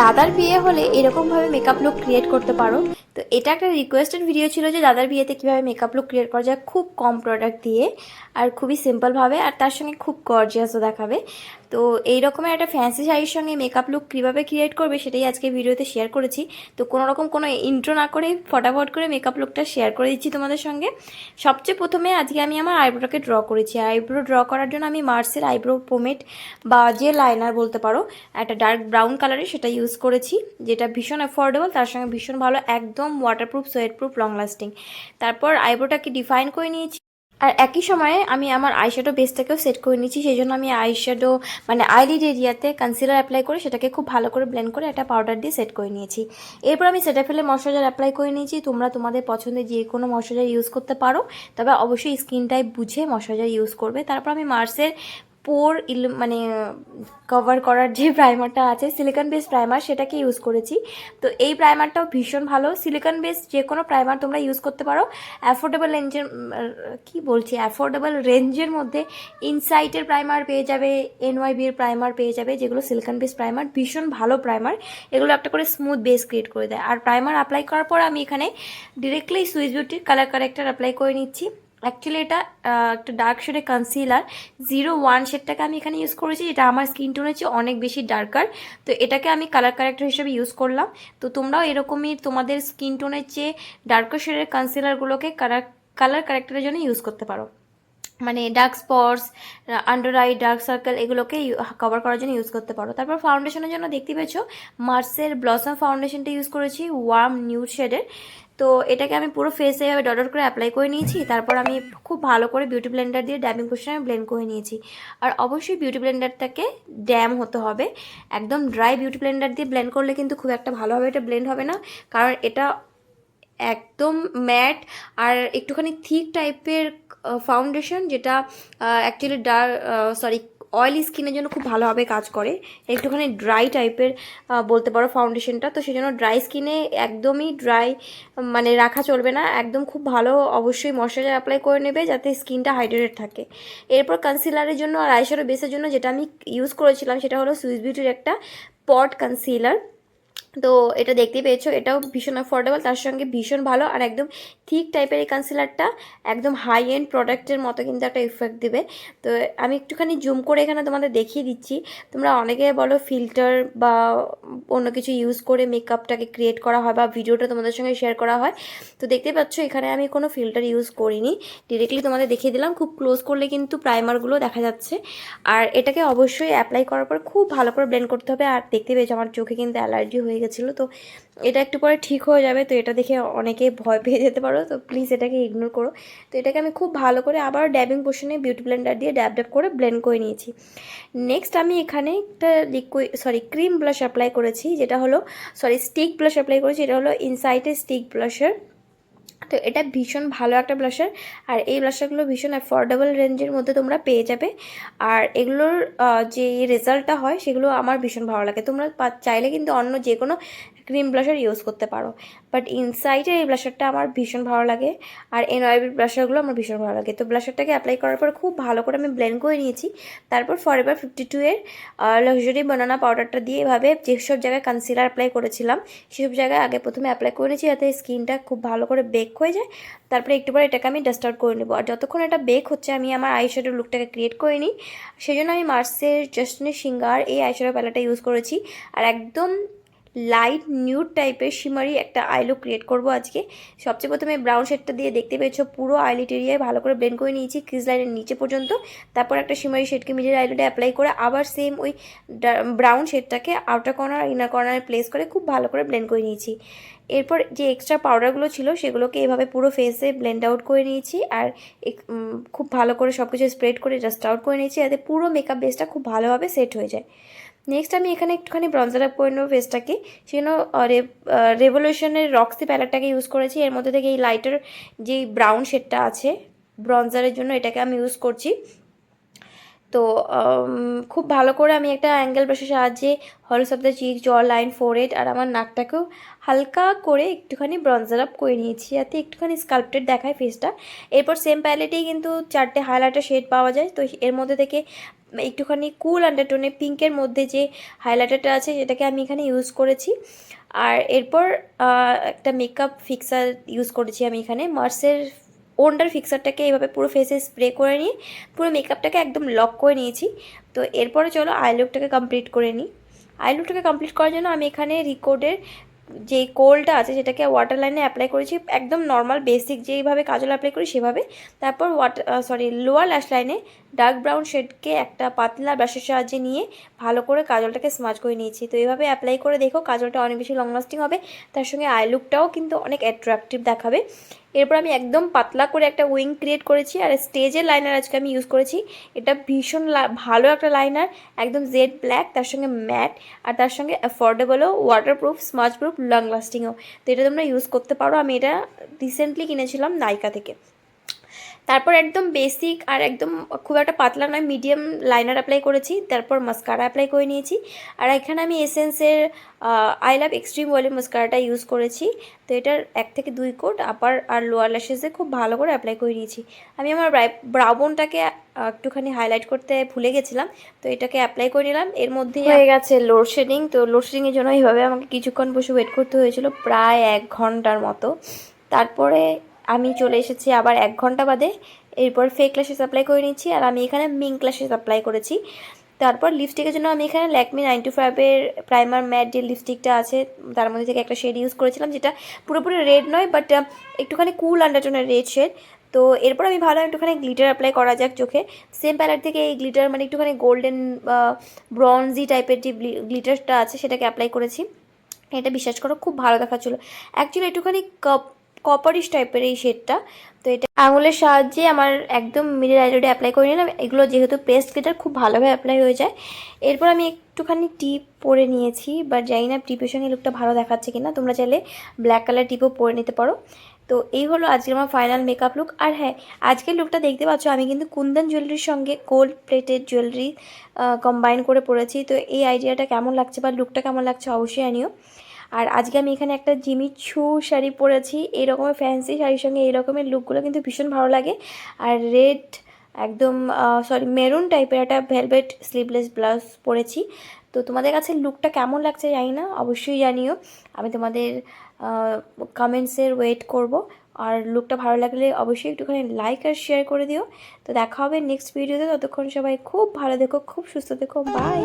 দাদার বিয়ে হলে এরকমভাবে মেকআপ লুক ক্রিয়েট করতে পারো। তো এটা একটা রিকোয়েস্টেড ভিডিও ছিল যে দাদার বিয়েতে কীভাবে মেকআপ লুক ক্রিয়েট করা যায়, খুব কম প্রোডাক্ট দিয়ে আর খুবই সিম্পলভাবে আর তার সঙ্গে খুব গর্জিয়াসও দেখাবে। তো এই রকমের একটা ফ্যান্সি শাড়ির সঙ্গে মেকআপ লুক কীভাবে ক্রিয়েট করবে সেটাই আজকে ভিডিওতে শেয়ার করেছি। তো কোনো রকম কোনো ইন্ট্রো না করে ফটাফট করে মেকআপ লুকটা শেয়ার করে দিচ্ছি তোমাদের সঙ্গে। সবচেয়ে প্রথমে আজকে আমি আমার আইব্রোটাকে ড্র করেছি। আইব্রো ড্র করার জন্য আমি মার্সের আইব্রো পোমেট বা যে লাইনার বলতে পারো, একটা ডার্ক ব্রাউন কালারের সেটা ইউজ করেছি, যেটা ভীষণ অ্যাফোর্ডেবল তার সঙ্গে ভীষণ ভালো, একদম waterproof sweat proof long lasting তারপর আইব্রোটাকে ডিফাইন করে নিয়েছি। আর একই সময়ে আমি আমার আইশ্যাডো বেসটাকেও সেট করে নিয়েছি সেই জন্য আমি আইশ্যাডো মানে আইলিড এরিয়াতে কনসিলার অ্যাপ্লাই করে সেটাকে খুব ভালো করে ব্লেন্ড করে একটা পাউডার দিয়ে সেট করে নিয়েছি। এরপর আমি সেটা ফেলে ময়শ্চারাইজার অ্যাপ্লাই করে নিয়েছি। তোমরা তোমাদের পছন্দের যে কোনো ময়শ্চারাইজার ইউজ করতে পারো, তবে অবশ্যই স্কিন টাইপ বুঝে ময়শ্চারাইজার ইউজ করবে। তারপর আমি মার্সের পোর ইল মানে কভার করার যে প্রাইমারটা আছে সিলিকন বেস প্রাইমার সেটাকে ইউজ করেছি। তো এই প্রাইমারটাও ভীষণ ভালো। সিলিকন বেস যে কোনো প্রাইমার তোমরা ইউজ করতে পারো। অ্যাফোর্ডেবল রেঞ্জের কি বলছি? অ্যাফোর্ডেবল রেঞ্জের মধ্যে ইনসাইটের প্রাইমার পেয়ে যাবে এনওয়াইবি এর প্রাইমার পেয়ে যাবে, যেগুলো সিলিকন বেস প্রাইমার ভীষণ ভালো প্রাইমার এগুলো একটা করে স্মুথ বেস ক্রিয়েট করে দেয়। আর প্রাইমার অ্যাপ্লাই করার পর আমি এখানে ডিরেক্টলি সুইচ বিউটির কালার কারেক্টার অ্যাপ্লাই করে নিচ্ছি। অ্যাকচুয়ালি এটা একটা ডার্ক শেডের কনসিলার জিরো ওয়ান শেডটাকে আমি এখানে ইউজ করেছি, যেটা আমার স্কিন টোনের চেয়ে অনেক বেশি ডার্কার তো এটাকে আমি কালার কারেক্টার হিসেবে ইউজ করলাম। তো তোমরাও এরকমই তোমাদের স্কিন টোনের চেয়ে ডার্কার শেডের কনসিলারগুলোকে কালার কালার কারেক্টারের জন্য ইউজ করতে পারো। মানে dark spots under eye dark circle এগুলোকে কভার করার জন্য ইউজ করতে পারো। তারপর ফাউন্ডেশনের জন্য দেখতে পেয়েছ মার্সের ব্লসম ফাউন্ডেশনটা ইউজ করেছি ওয়ার্ম নিউড শেডের তো এটাকে আমি পুরো ফেসে এভাবে ডট করে অ্যাপ্লাই করে নিয়েছি। তারপর আমি খুব ভালো করে বিউটি ব্লেন্ডার দিয়ে ড্যামিং পোশনে আমি ব্লেন্ড করে নিয়েছি। আর অবশ্যই বিউটি ব্লেন্ডারটাকে ড্যাম হতে হবে। একদম ড্রাই বিউটি ব্লেন্ডার দিয়ে ব্লেন্ড করলে কিন্তু খুব একটা ভালোভাবে এটা ব্লেন্ড হবে না। কারণ এটা একদম ম্যাট আর একটুখানি থিক টাইপের ফাউন্ডেশন যেটা অ্যাকচুয়ালি ডার সরি অয়েলি স্কিনের জন্য খুব ভালোভাবে কাজ করে। একটুখানি ড্রাই টাইপের বলতে পারো ফাউন্ডেশনটা তো সেই জন্য ড্রাই স্কিনে একদমই ড্রাই মানে রাখা চলবে না। একদম খুব ভালো অবশ্যই ময়শ্চারাইজার অ্যাপ্লাই করে নেবে যাতে স্কিনটা হাইড্রেটেড থাকে। এরপর কনসিলারের জন্য আর আইশ্যাডো বেসের জন্য যেটা আমি ইউজ করেছিলাম সেটা হলো সুইস বিউটির একটা পট কনসিলার তো এটা দেখতে পেয়েছ, এটাও ভীষণ অ্যাফোর্ডেবল তার সঙ্গে ভীষণ ভালো আর একদম থিক টাইপের এই কনসিলারটা একদম হাই এন্ড প্রোডাক্টের মতো কিন্তু একটা ইফেক্ট দেবে। তো আমি একটুখানি জুম করে এখানে তোমাদের দেখিয়ে দিচ্ছি, তোমরা অনেকে বলো ফিল্টার বা অন্য কিছু ইউজ করে মেকআপটাকে ক্রিয়েট করা হয় বা ভিডিওটা তোমাদের সঙ্গে শেয়ার করা হয়। তো দেখতে পাচ্ছ, এখানে আমি কোনো ফিল্টার ইউজ করিনি ডিরেক্টলি তোমাদের দেখিয়ে দিলাম, খুব ক্লোজ করলে কিন্তু প্রাইমারগুলো দেখা যাচ্ছে। আর এটাকে অবশ্যই অ্যাপ্লাই করার পর খুব ভালো করে ব্লেন্ড করতে হবে, আর দেখতে পেয়েছ আমার চোখে কিন্তু অ্যালার্জি হয়ে গেছিল, তো এটা একটু পরে ঠিক হয়ে যাবে, তো এটা দেখে অনেকে ভয় পেয়ে যেতে পারো, তো প্লিজ এটাকে ইগনোর করো। তো এটাকে আমি খুব ভালো করে আবার ড্যাবিং পোর্শনে বিউটি ব্লেন্ডার দিয়ে ড্যাব ড্যাব করে ব্লেন্ড করে নিয়েছি। নেক্সট আমি এখানে একটা liquid sorry cream blush apply করেছি, যেটা হলো সরি স্টিক ব্লাশ অ্যাপ্লাই করেছি, এটা হলো ইনসাইটের স্টিক ব্লাশার তো এটা ভীষণ ভালো একটা ব্লাশার আর এই ব্লাশারগুলো ভীষণ অ্যাফোর্ডেবল রেঞ্জের মধ্যে তোমরা পেয়ে যাবে। আর এগুলোর যে রেজাল্টটা হয়, সেগুলো আমার ভীষণ ভালো লাগে। তোমরা চাইলে কিন্তু অন্য যে কোনো ক্রিম ব্লাশার ইউজ করতে পারো। বাট ইনসাইডের এই ব্লাশারটা আমার ভীষণ ভালো লাগে। আর এনওয়াইবি ব্লাশারগুলো আমার ভীষণ ভালো লাগে। তো ব্লাশারটাকে অ্যাপ্লাই করার পর খুব ভালো করে আমি ব্লেন্ড করে নিয়েছি। তারপর ফরএভার ফিফটি টু এর লাক্সারি বানানা পাউডারটা দিয়ে এভাবে যেসব জায়গায় কনসিলার অ্যাপ্লাই করেছিলাম, সেসব জায়গায় আগে প্রথমে অ্যাপ্লাই করে নিয়েছি যাতে স্কিনটা খুব ভালো করে বেক হয়ে যায়। তারপরে একটু পরে এটাকে আমি ডাস্ট আউট করে নেব। আর যতক্ষণ এটা বেক হচ্ছে, আমি আমার আইশ্যাডো লুকটাকে ক্রিয়েট করে নিই। সেই জন্য আমি মার্সের জাস্টিনের সিঙ্গার এই আই আইশ্যাডো প্যালেটটা ইউজ করেছি। আর একদম লাইট নিউড টাইপের শিমারি একটা আইলুক ক্রিয়েট করব আজকে। সবচেয়ে প্রথমে ব্রাউন শেডটা দিয়ে দেখতে পেয়েছ, পুরো আইলিট এরিয়ায় ভালো করে ব্লেন্ড করে নিয়েছি ক্রিজ লাইনের নিচে পর্যন্ত। তারপর একটা শিমারি শেডকে মিডিল আইলিটে অ্যাপ্লাই করে আবার সেম ওই ব্রাউন শেডটাকে আউটার কর্নার ইনার কর্নারে প্লেস করে খুব ভালো করে ব্লেন্ড করে নিয়েছি। এরপর যে এক্সট্রা পাউডারগুলো ছিল, সেগুলোকে এভাবে পুরো ফেসে ব্লেন্ড আউট করে নিয়েছি আর খুব ভালো করে সব কিছু স্প্রেড করে জাস্ট আউট করে নিয়েছি, যাতে পুরো মেকআপ বেসটা খুব ভালোভাবে সেট হয়ে যায়। নেক্সট আমি এখানে একটুখানি ব্রঞ্জার আপ করে নেব ফেসটাকে সেজন্য রেভলিউশনের রক্সি প্যালেটটাকে ইউজ করেছি। এর মধ্যে থেকে এই লাইটার যেই ব্রাউন শেডটা আছে ব্রঞ্জারের জন্য এটাকে আমি ইউজ করছি। তো খুব ভালো করে আমি একটা অ্যাঙ্গেল ব্রাশের সাহায্যে হলস অফ দ্য চিক জ লাইন ফোরহেড আর আমার নাকটাকেও হালকা করে একটুখানি ব্রঞ্জার আপ করে নিয়েছি যাতে একটুখানি স্কাল্পটেড দেখায় ফেসটা এরপর সেম প্যালেটেই কিন্তু চারটে হাইলাইটার শেড পাওয়া যায়। তো এর মধ্যে থেকে একটুখানি কুল আন্ডারটোনে পিঙ্কের মধ্যে যে হাইলাইটারটা আছে সেটাকে আমি এখানে ইউজ করেছি। আর এরপর একটা মেকআপ ফিক্সার ইউজ করেছি আমি এখানে। মার্সের ওন্ডার ফিক্সারটাকে এইভাবে পুরো ফেসে স্প্রে করে নিয়ে পুরো মেকআপটাকে একদম লক করে নিয়েছি। তো এরপরে চলো আই লুকটাকে কমপ্লিট করে নিই। আই লুকটাকে কমপ্লিট করার জন্য আমি এখানে রিকোডের যে কোলটা আছে সেটাকে ওয়াটার লাইনে অ্যাপ্লাই করেছি। একদম নর্মাল বেসিক যেইভাবে কাজল অ্যাপ্লাই করি সেভাবে। তারপর ওয়াটার সরি লোয়ার ল্যাশ লাইনে ডার্ক ব্রাউন শেডকে একটা পাতলা ব্রাশের সাহায্যে নিয়ে ভালো করে কাজলটাকে স্মাচ করে নিয়েছি। তো এইভাবে অ্যাপ্লাই করে দেখো কাজলটা অনেক বেশি লং লাস্টিং হবে। তার সঙ্গে আই লুকটাও কিন্তু অনেক অ্যাট্রাকটিভ দেখাবে। এরপর আমি একদম পাতলা করে একটা উইং ক্রিয়েট করেছি আর স্টেজের লাইনার আজকে আমি ইউজ করেছি। এটা ভীষণ ভালো একটা লাইনার, একদম জেড ব্ল্যাক, তার সঙ্গে ম্যাট আর তার সঙ্গে অ্যাফোর্ডেবলও ওয়াটারপ্রুফ স্মাচ প্রুফ লং লাস্টিংও তো এটা তোমরা ইউজ করতে পারো। আমি এটা রিসেন্টলি কিনেছিলাম নাইকা থেকে। তারপর একদম বেসিক আর একদম খুব একটা পাতলা নয় মিডিয়াম লাইনার অ্যাপ্লাই করেছি, তারপর মাস্কারা অ্যাপ্লাই করে নিয়েছি। আর এখানে আমি এসেন্সের আই লাভ এক্সট্রিম ওয়েলের মাস্কারাটা ইউজ করেছি। তো এটার এক থেকে দুই কোট আপার আর লোয়ার ল্যাশেসে খুব ভালো করে অ্যাপ্লাই করে নিয়েছি। আমি আমার ব্রাউবনটাকে একটুখানি হাইলাইট করতে ভুলে গেছিলাম, তো এটাকে অ্যাপ্লাই করে নিলাম। এর মধ্যে হয়ে গেছে লোডশেডিং তো লোডশেডিংয়ের জন্য এইভাবে আমাকে কিছুক্ষণ বসে ওয়েট করতে হয়েছিল, প্রায় এক ঘণ্টার মতো। তারপরে আমি চলে এসেছি আবার এক ঘণ্টা বাদে। এরপর ফেক ল্যাশেস অ্যাপ্লাই করে নিচ্ছি আর আমি এখানে মিং ল্যাশেস অ্যাপ্লাই করেছি। তারপর লিপস্টিকের জন্য আমি এখানে ল্যাকমি নাইনটি ফাইভের প্রাইমার ম্যাট যে লিপস্টিকটা আছে, তার মধ্যে থেকে একটা শেড ইউজ করেছিলাম যেটা পুরোপুরি রেড নয় বাট একটুখানি কুল আন্ডারটোনের রেড শেড তো এরপর আমি ভালো একটুখানি গ্লিটার অ্যাপ্লাই করা যাক চোখে। সেম প্যালেট থেকে এই গ্লিটার মানে একটুখানি গোল্ডেন ব্রঞ্জি টাইপের যে গ্লিটারটা আছে সেটাকে অ্যাপ্লাই করেছি। এটা বিশ্বাস করো খুব ভালো দেখাচ্ছিলো। অ্যাকচুয়ালি একটুখানি কপ কপারিশ টাইপের এই শেডটা তো এটা আঙুলের সাহায্যে আমার একদম মিডিল আইলিডে অ্যাপ্লাই করে নিলাম। এগুলো যেহেতু পেস্ট গ্লিটার খুব ভালোভাবে অ্যাপ্লাই হয়ে যায়। এরপর আমি একটুখানি টিপ পরে নিয়েছি বা জানি না টিপের সঙ্গে লুকটা ভালো দেখাচ্ছে কিনা। তোমরা চাইলে ব্ল্যাক কালার টিপও পরে নিতে পারো। তো এই হলো আজকের আমার ফাইনাল মেকআপ লুক আর হ্যাঁ আজকের লুকটা দেখতে পাচ্ছ, আমি কিন্তু কুন্দন জুয়েলারির সঙ্গে গোল্ড প্লেটেড জুয়েলারি কম্বাইন করে পরেছি। তো এই আইডিয়াটা কেমন লাগছে বা লুকটা কেমন লাগছে অবশ্যই আনিও আর আজকে আমি এখানে একটা জিমি ছু শাড়ি পরেছি এই রকমের ফ্যান্সি শাড়ির সঙ্গে এই রকমের লুকগুলো কিন্তু ভীষণ ভালো লাগে। আর রেড একদম সরি মেরুন টাইপের একটা ভেলভেট স্লিভলেস ব্লাউজ পরেছি। তো তোমাদের কাছে লুকটা কেমন লাগছে জানি না, অবশ্যই জানিও। আমি তোমাদের কমেন্টসের ওয়েট করব। আর লুকটা ভালো লাগলে অবশ্যই একটুখানি লাইক আর শেয়ার করে দিও। তো দেখা হবে নেক্সট ভিডিওতে ততক্ষণ সবাই খুব ভালো দেখো খুব সুস্থ দেখো বাই